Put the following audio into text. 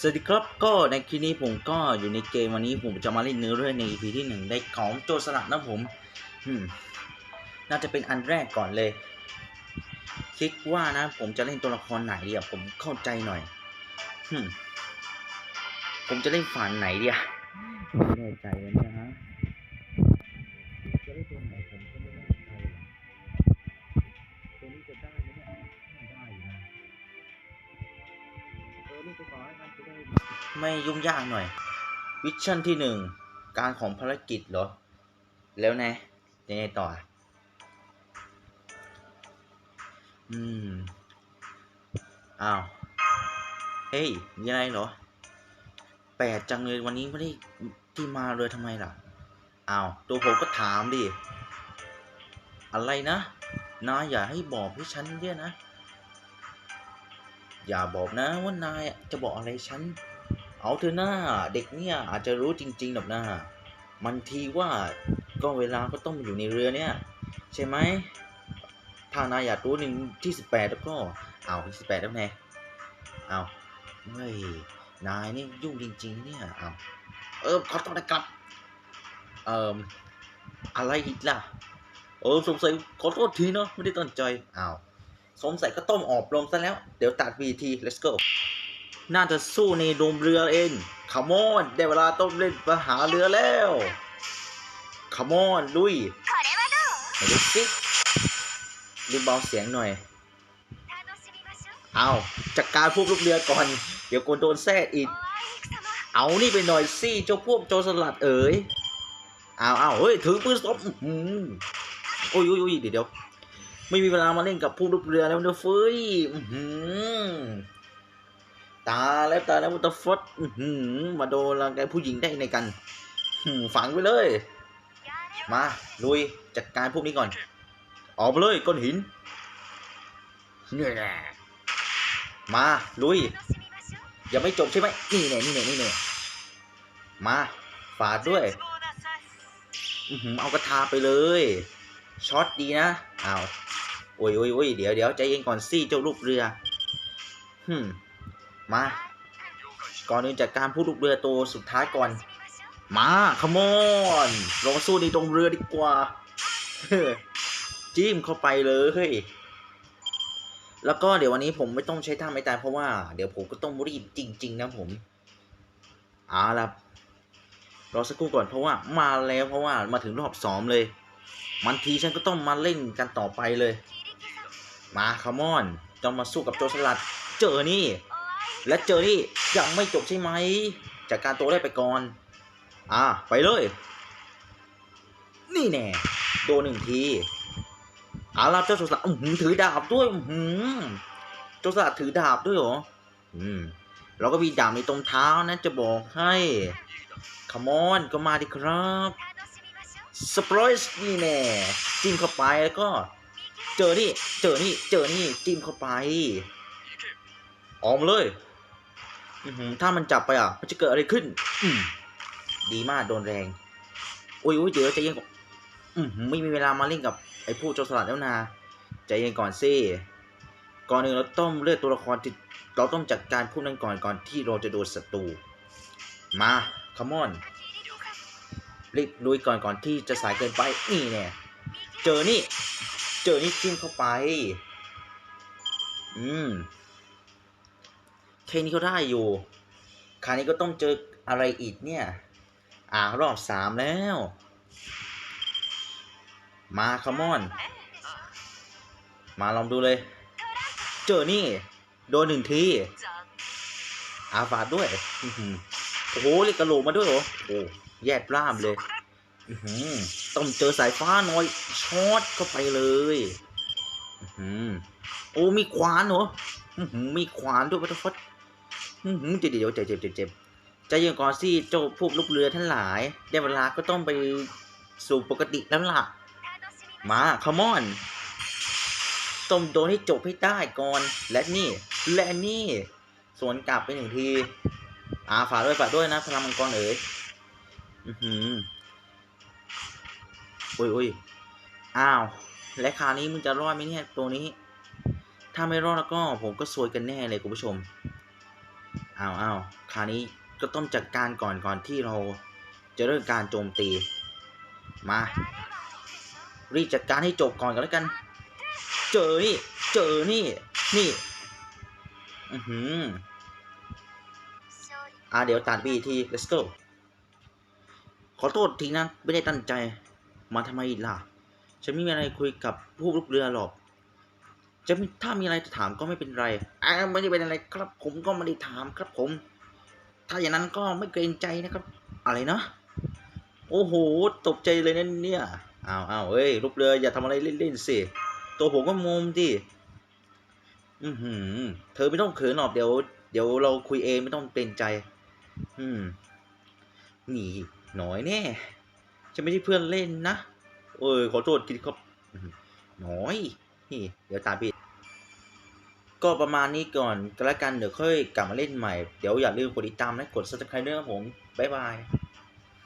สวัสดีครับก็ในคลิปนี้ผมก็อยู่ในเกมวันนี้ผมจะมาเล่นเนื้อเรื่องใน EP ที่หนึ่งได้ของโจรสลัดนะผมน่าจะเป็นอันแรกก่อนเลย คิดว่านะ ผมจะเล่นตัวละครไหนดีอะผมเข้าใจหน่อยผมจะเล่นฝันไหนดีอะไม่แน่ใจเลยเนี่ยฮะจะ ไม่ยุ่งยากหน่อย วิชั่นที่หนึ่งการของภารกิจเหรอ แล้วไงยังไงต่อ อืม อ้าว เฮ้ยมีอะไรเหรอ แปลกจังเลยวันนี้ไม่ได้ที่มาเลยทำไมล่ะ อ้าว ตัวผมก็ถามดิ อะไรนะนายอย่าให้บอกให้ฉันเนี่ยนะ อย่าบอกนะว่านายจะบอกอะไรฉัน เอาเถอะหน้าเด็กเนี่ยอาจจะรู้จริงๆหรอกนะมันทีว่าก็เวลาก็ต้องมอยู่ในเรือเนี่ย ใช่ไหมถ้านายอยากรู้หนึ่งที่สิบแปดแล้วก็เอาที่สิบแปดแล้วไงเอาเฮ้ยนายนี่ยุ่งจริง ๆ เนี่ยเอาเออขอโทษนะครับเอ่ออะไรอีกล่ะเออสงสัยขอโทษทีเนาะไม่ได้ตั้งใจอ้าวสงสัยก็ต้มออบลมซะแล้ว เดี๋ยวตัด VT let's go น่าจะสู้ในโดมเรือเอง come on ได้เวลาต้มเล่นมาหาเรือแล้ว come on ลุยมาดูสิรีบเบาเสียงหน่อย เอาจัดการพวกลูกเรือก่อน เดี๋ยวกนโดนแทรกอีก เอานี่ไปหน่อยสิเจ้าพวกโจรสลัดเอ๋ยเอาเอาเฮ้ยถือปืนสมอื้อหือโอ้ยโอ้ยโอ้ยเดี๋ยวเดี๋ยวไม่มีเวลามาเล่นกับผู้ลูกเรือแล้วนะเฟ้ยอื้อหือ ตาแล้วตาแล้วมุตฟอื้อหือมาโดนรังแกผู้หญิงได้ในกันฝังไปเลย มาลุยจัดการพวกนี้ก่อน ออกมาเลยก้อนหินเนี่ยมาลุยยังไม่จบใช่ไหมนี่เนี่ยนี่เนี่ยนี่เนี่ยมาฝาดด้วยอือหือเอากระทาไปเลยช็อตดีนะเอาโอ้ยโอ้ยโอ้ยเดี๋ยวเดี๋ยวใจเย็นก่อนสิเจ้าลูกเรือฮึม มา ก่อนอื่นจัดการผู้ลูกเรือตัวสุดท้ายก่อน มาขมอนลงสู้ในตรงเรือดีกว่า จิ้มเข้าไปเลยแล้วก็เดี๋ยววันนี้ผมไม่ต้องใช้ท่าไม่ตายเพราะว่าเดี๋ยวผมก็ต้องรีบจริง ๆ นะผมเอาละรอสักครู่ก่อนเพราะว่ามาแล้วเพราะว่ามาถึงรอบสองเลย มันทีฉันก็ต้องมาเล่นกันต่อไปเลย มาคามอนต้องมาสู้กับโจรสลัด เจอนี่ และเจอนี่ยังไม่จบใช่ไหม จากการตัวได้ไปก่อน อ่า ไปเลย นี่แน่ โดนหนึ่งทีอาล่ะเจ้าโจสลัดถือดาบด้วยหือโจสลัดถือดาบด้วยเหรอ อืม เราก็มีดาบในตรงเท้านะจะบอกให้คามอนก็มาดิครับสปรอยส์นี่แน่จิ้มเข้าไปแล้วก็ เจอนี่ เจอนี่ เจอนี่จิ้มเข้าไป ออกมาเลยถ้ามันจับไปอะ มันจะเกิดอะไรขึ้น อืดีมากโดนแรง อุ้ยอุ้ยเดี๋ยวใจเย็นก่อนไม่มีเวลามาเล่นกับไอ้ผู้โจรสลัดแล้วนะใจเย็นก่อนสิก่อนหนึ่งเราต้องเลือกตัวละครที่เราต้องจัดการผู้นั้นก่อนก่อนที่เราจะโดนศัตรูมาคัมอนรีบลุยก่อนก่อนที่จะสายเกินไปนี่แน่เจอนี่ เจอนี่จิ้มเข้าไป อืม แค่นี้ก็ได้อยู่ คราวนี้ก็ต้องเจออะไรอีกเนี่ย อ่ารอบสามแล้ว มาคัมอน มาลองดูเลย เจอนี่ โดนหนึ่งที อาฝาดด้วย โอ้โหเรียกกระโหลกมาด้วยเหรอ โอ้แยบล่ามเลยต้องเจอสายฟ้าน่อยช็อตเข้าไปเลยโอ้มีขวานเหรอมีขวานด้วยวัตฟัด เดี๋ยวเดี๋ยวเจ็บเจ็บเจ็บเจ็บใจเย็นก่อนสิเจ้าพวกลูกเรือทั้งหลาย ได้เวลาก็ต้องไปสู่ปกติแล้วล่ะ มาคามอนต้มโดนให้จบให้ได้ก่อน และนี่ และนี่ สวนกลับไปหนึ่งทีอ่าฝาด้วยฝาด้วยนะพลังมังกรเอ๋ยอือหืออุ้ยอุ้ยอ้าว และคราวนี้มึงจะรอดไหมเนี่ยตัวนี้ ถ้าไม่รอดแล้วก็ผมก็ซวยกันแน่เลยคุณผู้ชม อ้าวอ้าวคราวนี้ก็ต้องจัดการก่อนก่อนที่เราจะเริ่มการโจมตี มา รีบจัดการให้จบก่อนกันแล้วกัน เจอนี่ เจอนี่ นี่ อือหืออ่าเดี๋ยวตัดบีที let's go ขอโทษทีนะ ไม่ได้ตั้งใจ มาทำไมล่ะ ฉันไม่มีอะไรคุยกับผู้ลูกเรือหรอก จะมีถ้ามีอะไรจะถามก็ไม่เป็นไรอ่าไม่ได้เป็นอะไรครับ ผมก็ไม่ได้ถามครับผม ถ้าอย่างนั้นก็ไม่เกรงใจนะครับ อะไรเนาะโอ้โห ตกใจเลยนะเนี่ยอ้าวอ้าวเอ้ยลูกเรืออย่าทำอะไรเล่นๆสิ ตัวผมก็งงดิอือหือ เธอไม่ต้องเขินหรอกเดี๋ยว เดี๋ยวเราคุยเองไม่ต้องเกรงใจ อืมหนีหน่อยแน่จะไม่ใช่เพื่อนเล่นนะ เออขอโทษคิดครับหน่อย นี่เดี๋ยวตามผิดก็ประมาณนี้ก่อนก็แล้วกันเดี๋ยวค่อยกลับมาเล่นใหม่ เดี๋ยวอย่าลืมกดติดตามและกด subscribe ด้วยครับผม บ๊ายบาย